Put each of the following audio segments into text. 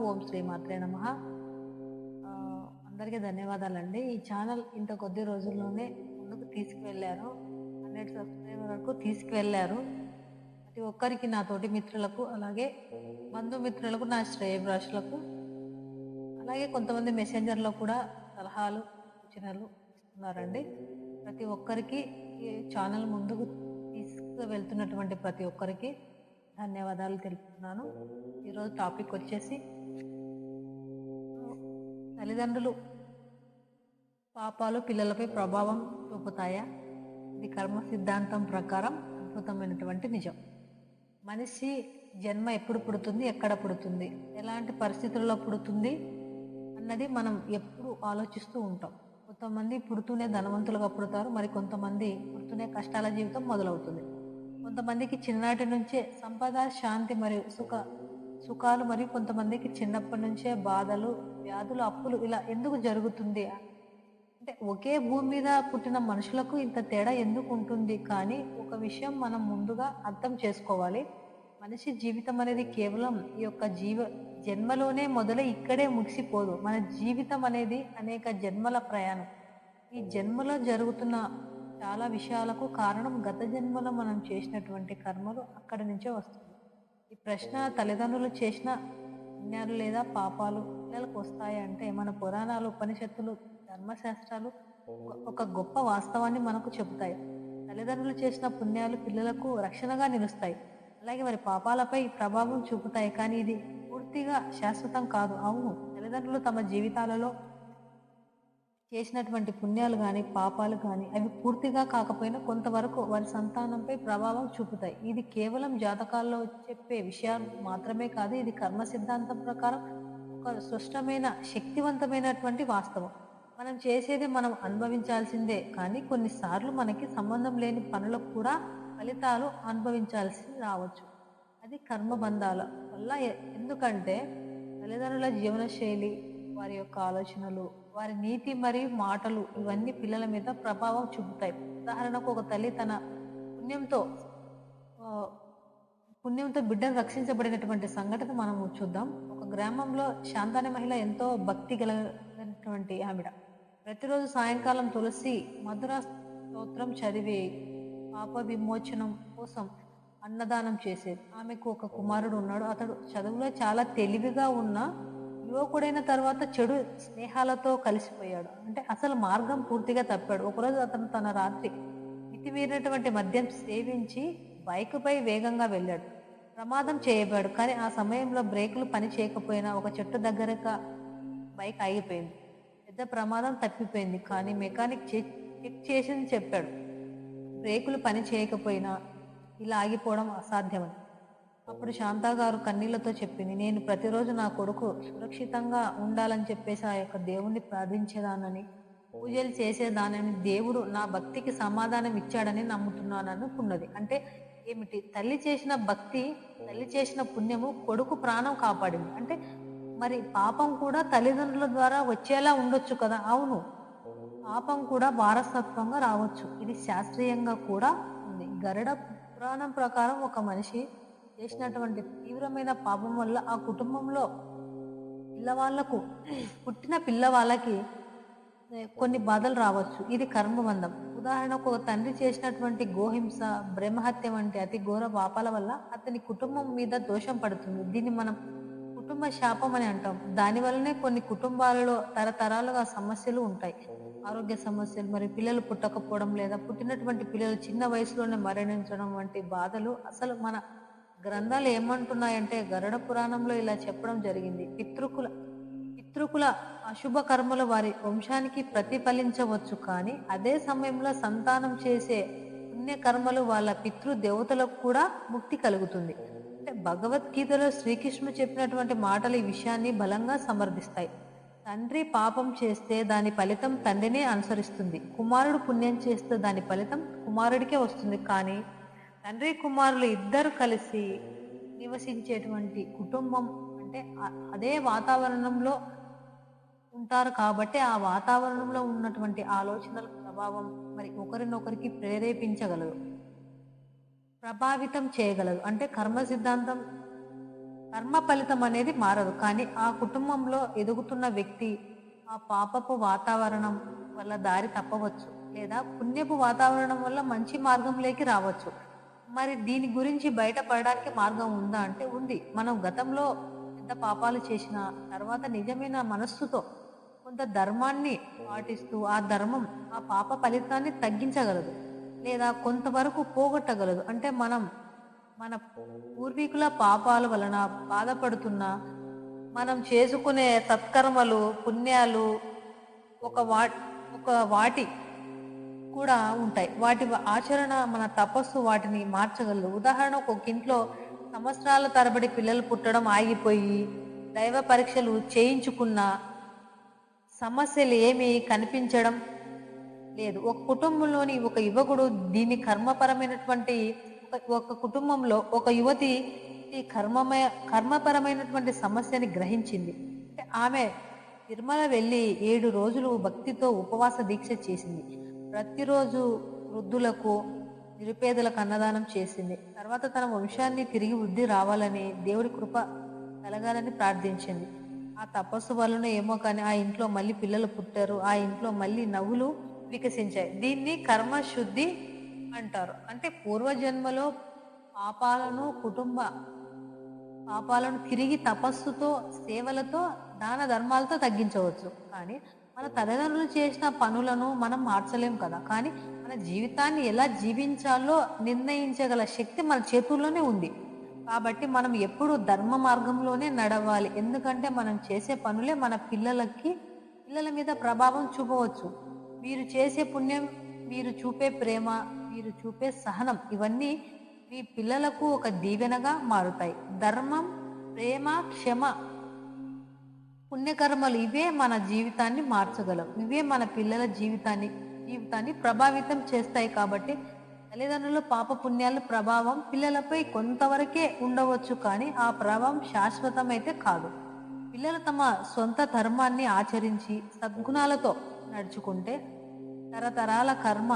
ఓం శ్రీ మాత్రే నమ. అందరికీ ధన్యవాదాలండి. ఈ ఛానల్ ఇంత కొద్ది రోజుల్లోనే ముందుకు తీసుకువెళ్ళారు. హండ్రెడ్ సబ్స్క్రైబర్ వరకు తీసుకువెళ్ళారు. ప్రతి ఒక్కరికి నా తోటి మిత్రులకు అలాగే బంధుమిత్రులకు నా శ్రేయభ్రాషులకు అలాగే కొంతమంది మెసెంజర్లో కూడా సలహాలు సూచనలు ఇస్తున్నారండి. ప్రతి ఒక్కరికి ఈ ఛానల్ ముందుకు తీసుకువెళ్తున్నటువంటి ప్రతి ఒక్కరికి ధన్యవాదాలు తెలుపుతున్నాను. ఈరోజు టాపిక్ వచ్చేసి తల్లిదండ్రులు పాపాలు పిల్లలపై ప్రభావం చూపుతాయా? ఇది కర్మ సిద్ధాంతం ప్రకారం అద్భుతమైనటువంటి నిజం. మనిషి జన్మ ఎప్పుడు పుడుతుంది? ఎక్కడ పుడుతుంది? ఎలాంటి పరిస్థితుల్లో పుడుతుంది? అన్నది మనం ఎప్పుడు ఆలోచిస్తూ ఉంటాం. కొంతమంది పుడుతూనే ధనవంతులుగా పుడతారు. మరి కొంతమంది పుడుతూనే కష్టాల జీవితం మొదలవుతుంది. కొంతమందికి చిన్ననాటి నుంచే సంపద శాంతి మరియు సుఖ సుఖాలు మరియు కొంతమందికి చిన్నప్పటి నుంచే బాధలు వ్యాధులు అప్పులు ఇలా ఎందుకు జరుగుతుంది? అంటే ఒకే భూమి మీద పుట్టిన మనుషులకు ఇంత తేడా ఎందుకు ఉంటుంది? కానీ ఒక విషయం మనం ముందుగా అర్థం చేసుకోవాలి. మనిషి జీవితం అనేది కేవలం ఈ యొక్క జీవ జన్మలోనే మొదలై ఇక్కడే ముగిసిపోదు. మన జీవితం అనేది అనేక జన్మల ప్రయాణం. ఈ జన్మలో జరుగుతున్న చాలా విషయాలకు కారణం గత జన్మలో మనం చేసినటువంటి కర్మలు అక్కడి నుంచే వస్తుంది ఈ ప్రశ్న తల్లిదండ్రులు చేసిన పుణ్యాలు లేదా పాపాలు పిల్లలకు వస్తాయంటే మన పురాణాలు ఉపనిషత్తులు ధర్మశాస్త్రాలు ఒక- ఒక గొప్ప వాస్తవాన్ని మనకు చెబుతాయి. తల్లిదండ్రులు చేసిన పుణ్యాలు పిల్లలకు రక్షణగా నిలుస్తాయి. అలాగే మరి పాపాలపై ప్రభావం చూపుతాయి. కానీ ఇది పూర్తిగా శాశ్వతం కాదు. అవును తల్లిదండ్రులు తమ జీవితాలలో చేసినటువంటి పుణ్యాలు కానీ పాపాలు కానీ అవి పూర్తిగా కాకపోయినా కొంతవరకు వారి సంతానంపై ప్రభావం చూపుతాయి. ఇది కేవలం జాతకాల్లో చెప్పే విషయాలు మాత్రమే కాదు ఇది కర్మ సిద్ధాంతం ప్రకారం ఒక స్పష్టమైన శక్తివంతమైనటువంటి వాస్తవం. మనం చేసేది మనం అనుభవించాల్సిందే కానీ కొన్నిసార్లు మనకి సంబంధం లేని పనులకు కూడా ఫలితాలు అనుభవించాల్సి రావచ్చు. అది కర్మబంధాల వల్ల. ఎందుకంటే తల్లిదండ్రుల జీవనశైలి వారి యొక్క ఆలోచనలు వారి నీతి మరియు మాటలు ఇవన్నీ పిల్లల మీద ప్రభావం చూపుతాయి. ఉదాహరణకు ఒక తల్లి తన పుణ్యంతో పుణ్యంతో బిడ్డను రక్షించబడినటువంటి సంఘటన మనము చూద్దాం. ఒక గ్రామంలో శాంతాని మహిళ ఎంతో భక్తి కలిగినటువంటి ఆవిడ. ప్రతిరోజు సాయంకాలం తులసి మధుర స్తోత్రం చదివి పాప విమోచనం కోసం అన్నదానం చేసేది. ఆమెకు ఒక కుమారుడు ఉన్నాడు. అతడు చదువులో చాలా తెలివిగా ఉన్న యువకుడైన తర్వాత చెడు స్నేహాలతో కలిసిపోయాడు. అంటే అసలు మార్గం పూర్తిగా తప్పాడు. ఒకరోజు అతను తన రాత్రి మితిమీరినటువంటి మద్యం సేవించి బైకుపై వేగంగా వెళ్ళాడు. ప్రమాదం చేయబడాడు కానీ ఆ సమయంలో బ్రేకులు పని చేయకపోయినా ఒక చెట్టు దగ్గరగా బైక్ ఆగిపోయింది. పెద్ద ప్రమాదం తప్పిపోయింది. కానీ మెకానిక్ చెక్ చెక్ చేసింది చెప్పాడు. బ్రేకులు పని చేయకపోయినా ఇలా ఆగిపోవడం అసాధ్యమని. అప్పుడు శాంతా గారు కన్నీళ్ళతో చెప్పింది నేను ప్రతిరోజు నా కొడుకు సురక్షితంగా ఉండాలని చెప్పేసి ఆ యొక్క దేవుణ్ణి ప్రార్థించేదానని పూజలు చేసేదానని దేవుడు నా భక్తికి సమాధానం ఇచ్చాడని నమ్ముతున్నాను అనుకున్నది. అంటే ఏమిటి? తల్లి చేసిన భక్తి తల్లి చేసిన పుణ్యము కొడుకు ప్రాణం కాపాడింది. అంటే మరి పాపం కూడా తల్లిదండ్రుల ద్వారా వచ్చేలా ఉండొచ్చు కదా? అవును. పాపం కూడా వారసత్వంగా రావచ్చు. ఇది శాస్త్రీయంగా కూడా ఉంది. గరుడ పురాణం ప్రకారం ఒక మనిషి చేసినటువంటి తీవ్రమైన పాపం వల్ల ఆ కుటుంబంలో పిల్లవాళ్ళకు పుట్టిన పిల్లవాళ్ళకి కొన్ని బాధలు రావచ్చు. ఇది కర్మబంధం. ఉదాహరణకు తండ్రి చేసినటువంటి గోహింస బ్రహ్మహత్య వంటి అతి ఘోర పాపాల వల్ల అతని కుటుంబం మీద దోషం పడుతుంది. దీన్ని మనం కుటుంబ శాపం అని అంటాం. దాని వల్లనే కొన్ని కుటుంబాలలో తరతరాలుగా సమస్యలు ఉంటాయి. ఆరోగ్య సమస్యలు మరి పిల్లలు పుట్టకపోవడం లేదా పుట్టినటువంటి పిల్లలు చిన్న వయసులోనే మరణించడం వంటి బాధలు అసలు మన గ్రంథాలు ఏమంటున్నాయంటే గరుడ పురాణంలో ఇలా చెప్పడం జరిగింది. పితృకుల పితృకుల అశుభ కర్మలు వారి వంశానికి ప్రతిఫలించవచ్చు కానీ అదే సమయంలో సంతానం చేసే పుణ్యకర్మలు వాళ్ళ పితృ దేవతలకు కూడా ముక్తి కలుగుతుంది. అంటే భగవద్గీతలో శ్రీకృష్ణుడు చెప్పినటువంటి మాటలు ఈ విషయాన్ని బలంగా సమర్థిస్తాయి. తండ్రి పాపం చేస్తే దాని ఫలితం తండ్రినే అనుసరిస్తుంది. కుమారుడు పుణ్యం చేస్తే దాని ఫలితం కుమారుడికే వస్తుంది. కానీ తండ్రి కుమారులు ఇద్దరు కలిసి నివసించేటువంటి కుటుంబం అంటే అదే వాతావరణంలో ఉంటారు కాబట్టి ఆ వాతావరణంలో ఉన్నటువంటి ఆలోచనల ప్రభావం మరి ఒకరినొకరికి ప్రేరేపించగలదు. ప్రభావితం చేయగలదు. అంటే కర్మ సిద్ధాంతం కర్మ ఫలితం అనేది మారదు. కానీ ఆ కుటుంబంలో ఎదుగుతున్న వ్యక్తి ఆ పాపపు వాతావరణం వల్ల దారి తప్పవచ్చు. లేదా పుణ్యపు వాతావరణం వల్ల మంచి మార్గంలోకి రావచ్చు. మరి దీని గురించి బయటపడడానికి మార్గం ఉందా అంటే ఉంది. మనం గతంలో ఎంత పాపాలు చేసినా తర్వాత నిజమైన మనస్సుతో కొంత ధర్మాన్ని పాటిస్తూ ఆ ధర్మం ఆ పాప ఫలితాన్ని తగ్గించగలదు. లేదా కొంతవరకు పోగొట్టగలదు. అంటే మనం మన పూర్వీకుల పాపాల వలన బాధపడుతున్న మనం చేసుకునే సత్కర్మలు పుణ్యాలు ఒక వా ఒక వాటి కూడా ఉంటాయి. వాటి ఆచరణ మన తపస్సు వాటిని మార్చగలదు. ఉదాహరణకు ఒక ఇంట్లో సంవత్సరాల తరబడి పిల్లలు పుట్టడం ఆగిపోయి దైవ పరీక్షలు చేయించుకున్న సమస్యలు ఏమీ కనిపించడం లేదు. ఒక కుటుంబంలోని ఒక యువకుడు దీని కర్మపరమైనటువంటి ఒక- కుటుంబంలో ఒక యువతి ఈ కర్మమయ కర్మపరమైనటువంటి సమస్యని గ్రహించింది. ఆమె తిరుమల వెళ్ళి ఏడు రోజులు భక్తితో ఉపవాస దీక్ష చేసింది. ప్రతిరోజు వృద్ధులకు నిరుపేదలకు అన్నదానం చేసింది. తర్వాత తన వంశాన్ని తిరిగి వృద్ధి రావాలని దేవుడి కృప కలగాలని ప్రార్థించింది. ఆ తపస్సు వలన ఏమో కానీ ఆ ఇంట్లో మళ్ళీ పిల్లలు పుట్టారు. ఆ ఇంట్లో మళ్ళీ నవ్వులు వికసించాయి. దీన్ని కర్మ శుద్ధి అంటారు. అంటే పూర్వజన్మలో పాపాలను కుటుంబ పాపాలను తిరిగి తపస్సుతో సేవలతో దాన ధర్మాలతో తగ్గించవచ్చు. కానీ మన తల్లిదండ్రులు చేసిన పనులను మనం మార్చలేం కదా. కానీ మన జీవితాన్ని ఎలా జీవించాలో నిర్ణయించగల శక్తి మన చేతుల్లోనే ఉంది. కాబట్టి మనం ఎప్పుడు ధర్మ మార్గంలోనే నడవాలి. ఎందుకంటే మనం చేసే పనులే మన పిల్లలకి పిల్లల మీద ప్రభావం చూపవచ్చు. మీరు చేసే పుణ్యం మీరు చూపే ప్రేమ మీరు చూపే సహనం ఇవన్నీ మీ పిల్లలకు ఒక దీవెనగా మారుతాయి. ధర్మం ప్రేమ క్షమ పుణ్యకర్మలు ఇవే మన జీవితాన్ని మార్చగలవు. ఇవే మన పిల్లల జీవితాన్ని జీవితాన్ని ప్రభావితం చేస్తాయి కాబట్టి తల్లిదండ్రుల పాప పుణ్యాల ప్రభావం పిల్లలపై కొంతవరకే ఉండవచ్చు కానీ ఆ ప్రభావం శాశ్వతమైతే కాదు. పిల్లలు తమ సొంత ధర్మాన్ని ఆచరించి సద్గుణాలతో నడుచుకుంటే తరతరాల కర్మ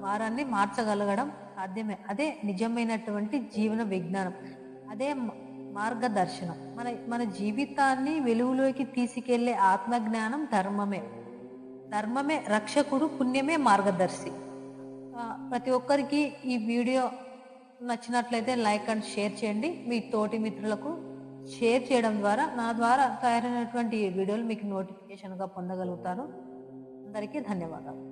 వారాన్ని మార్చగలగడం సాధ్యమే. అదే నిజమైనటువంటి జీవన విజ్ఞానం. అదే మార్గదర్శనం. మన మన జీవితాన్ని వెలుగులోకి తీసుకెళ్ళే ఆత్మజ్ఞానం ధర్మమే. ధర్మమే రక్షకుడు పుణ్యమే మార్గదర్శి. ప్రతి ఒక్కరికి ఈ వీడియో నచ్చినట్లయితే లైక్ అండ్ షేర్ చేయండి. మీ తోటి మిత్రులకు షేర్ చేయడం ద్వారా నా ద్వారా తయారైనటువంటి ఈ వీడియోలు మీకు నోటిఫికేషన్గా పొందగలుగుతారు అందరికీ ధన్యవాదాలు.